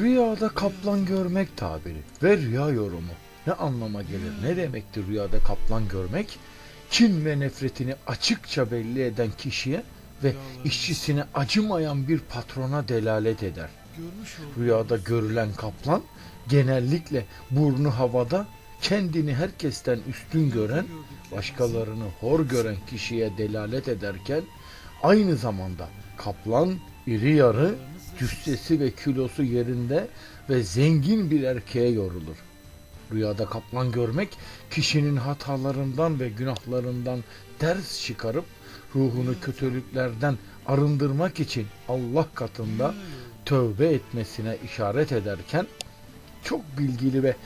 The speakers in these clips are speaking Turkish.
Rüyada kaplan görmek tabiri ve rüya yorumu ne anlama gelir? Ne demektir rüyada kaplan görmek? Kin ve nefretini açıkça belli eden kişiye ve işçisine acımayan bir patrona delalet eder. Rüyada görülen kaplan genellikle burnu havada kendini herkesten üstün gören, başkalarını hor gören kişiye delalet ederken aynı zamanda kaplan iri yarı, cüssesi ve kilosu yerinde ve zengin bir erkeğe yorulur. Rüyada kaplan görmek kişinin hatalarından ve günahlarından ders çıkarıp ruhunu kötülüklerden arındırmak için Allah katında tövbe etmesine işaret ederken çok bilgili ve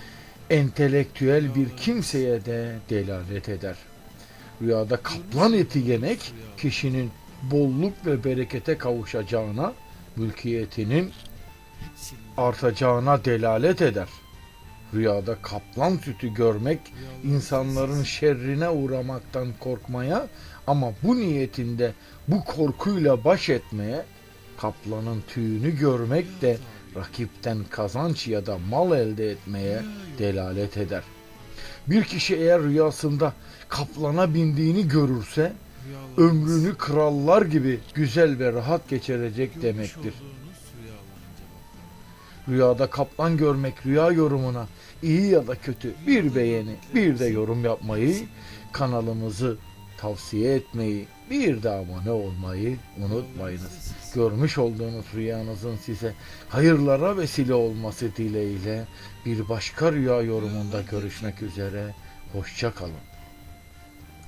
entelektüel bir kimseye de delalet eder. Rüyada kaplan eti yemek kişinin bolluk ve berekete kavuşacağına, mülkiyetinin artacağına delalet eder. Rüyada kaplan sütü görmek insanların şerrine uğramaktan korkmaya ama bu niyetinde bu korkuyla baş etmeye kaplanın tüyünü görmek de rakipten kazanç ya da mal elde etmeye delalet eder. Bir kişi eğer rüyasında kaplana bindiğini görürse ömrünü krallar gibi güzel ve rahat geçirecek demektir. Rüyada kaplan görmek rüya yorumuna iyi ya da kötü bir beğeni bir de yorum yapmayı kanalımızı tavsiye etmeyi bir de abone olmayı unutmayınız. Görmüş olduğunuz rüyanızın size hayırlara vesile olması dileğiyle bir başka rüya yorumunda görüşmek üzere. Hoşça kalın.